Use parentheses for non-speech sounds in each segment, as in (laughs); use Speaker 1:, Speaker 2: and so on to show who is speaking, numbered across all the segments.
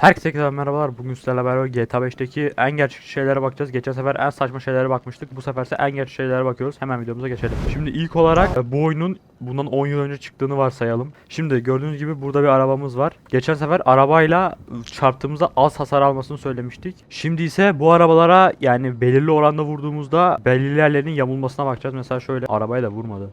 Speaker 1: Herkese tekrar merhabalar. Bugün sizlerle beraber GTA 5'teki en gerçekçi şeylere bakacağız. Geçen sefer en saçma şeylere bakmıştık. Bu sefer ise en gerçekçi şeylere bakıyoruz. Hemen videomuza geçelim. Şimdi ilk olarak e, bu oyunun bundan 10 yıl önce çıktığını varsayalım. Şimdi gördüğünüz gibi burada bir arabamız var. Geçen sefer arabayla çarptığımızda az hasar almasını söylemiştik. Şimdi ise bu arabalara yani belirli oranda vurduğumuzda belirli yerlerin yamulmasına bakacağız. Mesela şöyle arabayla vurmadı.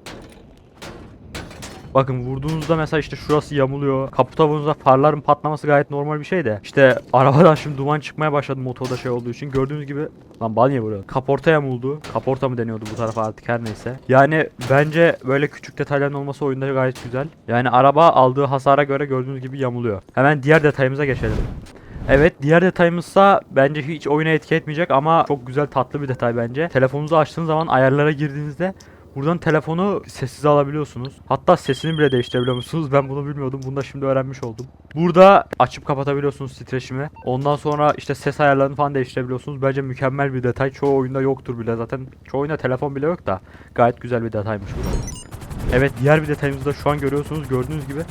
Speaker 1: Bakın vurduğunuzda mesela işte şurası yamuluyor. Kaputa vurduğunuzda farların patlaması gayet normal bir şey de. İşte arabadan şimdi duman çıkmaya başladı motorda şey olduğu için. Gördüğünüz gibi lan bal niye vuruyor? Kaporta yamuldu. Kaporta mı deniyordu bu tarafa artık her neyse. Yani bence böyle küçük detayların olması oyunda gayet güzel. Yani araba aldığı hasara göre gördüğünüz gibi yamuluyor. Hemen diğer detayımıza geçelim. Evet diğer detayımızsa bence hiç oyuna etki etmeyecek ama çok güzel tatlı bir detay bence. Telefonunuzu açtığınız zaman ayarlara girdiğinizde Buradan telefonu sessiz alabiliyorsunuz. Hatta sesini bile değiştirebiliyor musunuz? Ben bunu bilmiyordum. Bunu da şimdi öğrenmiş oldum. Burada açıp kapatabiliyorsunuz titreşimi. Ondan sonra işte ses ayarlarını falan değiştirebiliyorsunuz. Bence mükemmel bir detay. Çoğu oyunda yoktur bile zaten. Çoğu oyunda telefon bile yok da gayet güzel bir detaymış bu. Evet diğer bir detayımızı da şu an görüyorsunuz. Gördüğünüz gibi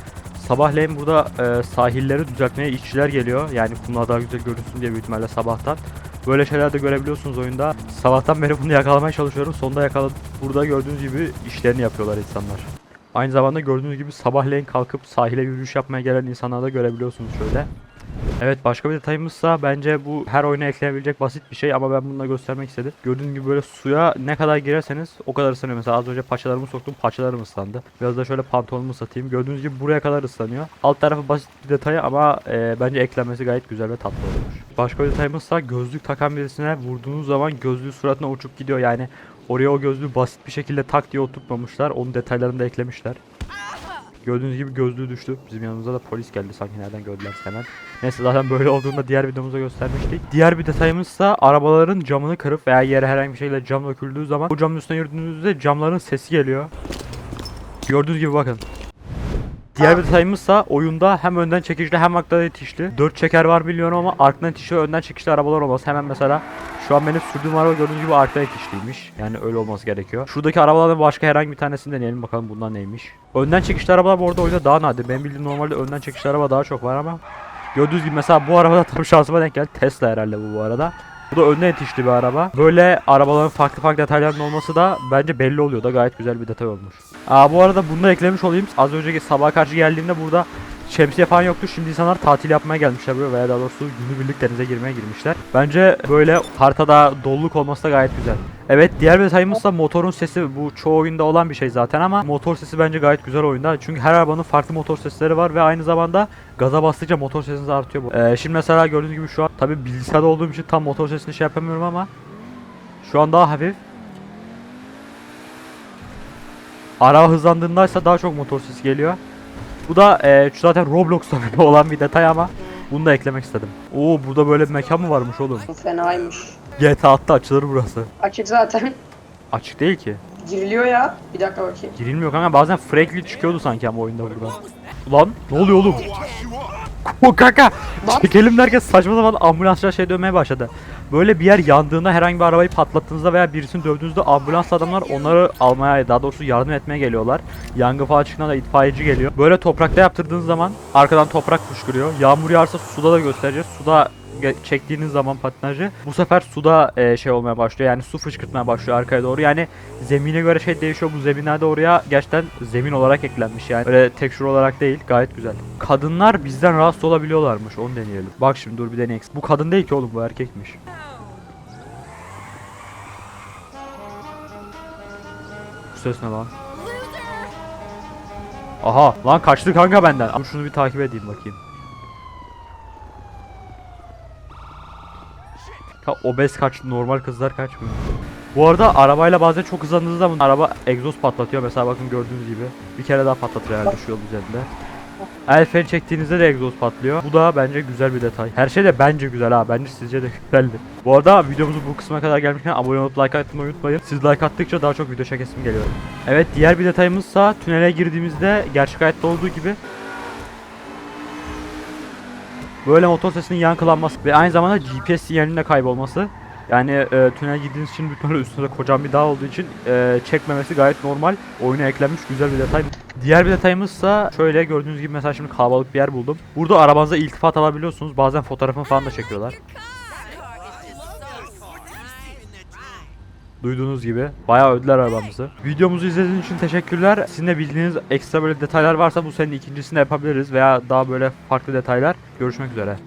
Speaker 1: sabahleyin burada e, sahilleri düzeltmeye işçiler geliyor. Yani kumlar daha güzel görünsün diye büyük ihtimalle sabahtan. Böyle şeyler de görebiliyorsunuz oyunda. Sabahtan beri bunu yakalamaya çalışıyorum. Sonunda yakaladım. Burada gördüğünüz gibi işlerini yapıyorlar insanlar. Aynı zamanda gördüğünüz gibi sabahleyin kalkıp sahile yürüyüş yapmaya gelen insanları da görebiliyorsunuz şöyle. Evet başka bir detayımızsa bence bu her oyuna eklenebilecek basit bir şey ama ben bunu da göstermek istedim. Gördüğünüz gibi böyle suya ne kadar girerseniz o kadar ıslanıyor. Mesela az önce paçalarımı soktum paçalarım ıslandı. Biraz da şöyle pantolonumu satayım. Gördüğünüz gibi buraya kadar ıslanıyor. Alt tarafı basit bir detay ama e, bence eklenmesi gayet güzel ve tatlı olmuş. Başka bir detayımızsa gözlük takan birisine vurduğunuz zaman gözlüğü suratına uçup gidiyor. Yani oraya o gözlüğü basit bir şekilde tak diye oturtmamışlar. Onun detaylarını da eklemişler. Gördüğünüz gibi gözlüğü düştü. Bizim yanımıza da polis geldi sanki nereden gördüler hemen. Neyse zaten böyle olduğunda diğer videomuzda göstermiştik. Diğer bir detayımızsa arabaların camını kırıp veya yere herhangi bir şekilde cam döküldüğü zaman bu camın üstüne yürüdüğünüzde camların sesi geliyor. Gördüğünüz gibi bakın. Diğer bir detayımızsa oyunda hem önden çekişli hem arkadan itişli. 4 çeker var biliyorum ama arkadan itişli önden çekişli arabalar olmaz. Hemen mesela şu an benim sürdüğüm araba gördüğünüz gibi arkadan itişliymiş. Yani öyle olması gerekiyor. Şuradaki arabalardan başka herhangi bir tanesini deneyelim bakalım bunlar neymiş. Önden çekişli arabalar bu arada oyunda daha nadir. Benim bildiğim normalde önden çekişli araba daha çok var ama Gördüğünüz gibi mesela bu arabada (laughs) tam şansıma denk geldi. Tesla herhalde bu bu arada. Bu da önden yetişti bir araba. Böyle arabaların farklı farklı detaylarının olması da bence belli oluyor da gayet güzel bir detay olmuş. Aa bu arada bunu da eklemiş olayım. Az önceki sabah karşı geldiğimde burada şemsiye falan yoktu. Şimdi insanlar tatil yapmaya gelmişler buraya veya daha doğrusu günübirlik denize girmeye girmişler. Bence böyle haritada doluluk olması da gayet güzel. Evet diğer bir detayımızsa motorun sesi bu çoğu oyunda olan bir şey zaten ama motor sesi bence gayet güzel oyunda. Çünkü her arabanın farklı motor sesleri var ve aynı zamanda gaza bastıkça motor sesiniz artıyor. bu. Ee, şimdi mesela gördüğünüz gibi şu an tabi bilgisayarda olduğum için tam motor sesini şey yapamıyorum ama şu an daha hafif. Araba hızlandığında ise daha çok motor sesi geliyor. Bu da e, şu zaten Roblox'ta (laughs) olan bir detay ama bunu da eklemek istedim. Oo burada böyle bir mekan mı varmış oğlum?
Speaker 2: Fenaymış.
Speaker 1: GTA 6'da açılır burası.
Speaker 2: Açık zaten.
Speaker 1: Açık değil ki.
Speaker 2: Giriliyor ya. Bir dakika bakayım.
Speaker 1: Girilmiyor kanka bazen Franklin çıkıyordu sanki ama oyunda buradan. Ulan ne oluyor oğlum? O kanka çekelim derken saçma sapan ambulanslar şey dönmeye başladı. Böyle bir yer yandığında herhangi bir arabayı patlattığınızda veya birisini dövdüğünüzde ambulans adamlar onları almaya daha doğrusu yardım etmeye geliyorlar. Yangın falan çıktığında da itfaiyeci geliyor. Böyle toprakta yaptırdığınız zaman arkadan toprak fışkırıyor. Yağmur yağarsa suda da göstereceğiz. Suda çektiğiniz zaman patinajı bu sefer suda e, şey olmaya başlıyor. Yani su fışkırtmaya başlıyor arkaya doğru. Yani zemine göre şey değişiyor. Bu zeminler de oraya gerçekten zemin olarak eklenmiş yani. Öyle tekstür olarak değil. Gayet güzel. Kadınlar bizden rahatsız olabiliyorlarmış. Onu deneyelim. Bak şimdi dur bir deneyek. Bu kadın değil ki oğlum bu erkekmiş. Bu ses ne lan? Aha lan kaçtı kanka benden. Şunu bir takip edeyim bakayım. Ha, obez kaçtı normal kızlar kaçmıyor. Bu arada arabayla bazen çok hızlandığınız zaman araba egzoz patlatıyor. Mesela bakın gördüğünüz gibi. Bir kere daha patlatır herhalde şu yol üzerinde. El freni çektiğinizde de egzoz patlıyor. Bu da bence güzel bir detay. Her şey de bence güzel ha. Bence sizce de (laughs) güzeldi. Bu arada videomuzu bu kısma kadar gelmişken abone olup like atmayı unutmayın. Siz like attıkça daha çok video çekesim geliyor. Evet diğer bir detayımızsa tünele girdiğimizde gerçek hayatta olduğu gibi Böyle motor sesinin yankılanması ve aynı zamanda GPS sinyalinin de kaybolması. Yani e, tünel girdiğiniz için ihtimalle üstünde kocaman bir dağ olduğu için e, çekmemesi gayet normal. Oyuna eklenmiş güzel bir detay. Diğer bir detayımızsa şöyle gördüğünüz gibi mesela şimdi kalabalık bir yer buldum. Burada arabanıza iltifat alabiliyorsunuz. Bazen fotoğrafını falan da çekiyorlar. Duyduğunuz gibi bayağı övdüler arabamızı. Videomuzu izlediğiniz için teşekkürler. Sizin de bildiğiniz ekstra böyle detaylar varsa bu senin ikincisini yapabiliriz veya daha böyle farklı detaylar. Görüşmek üzere.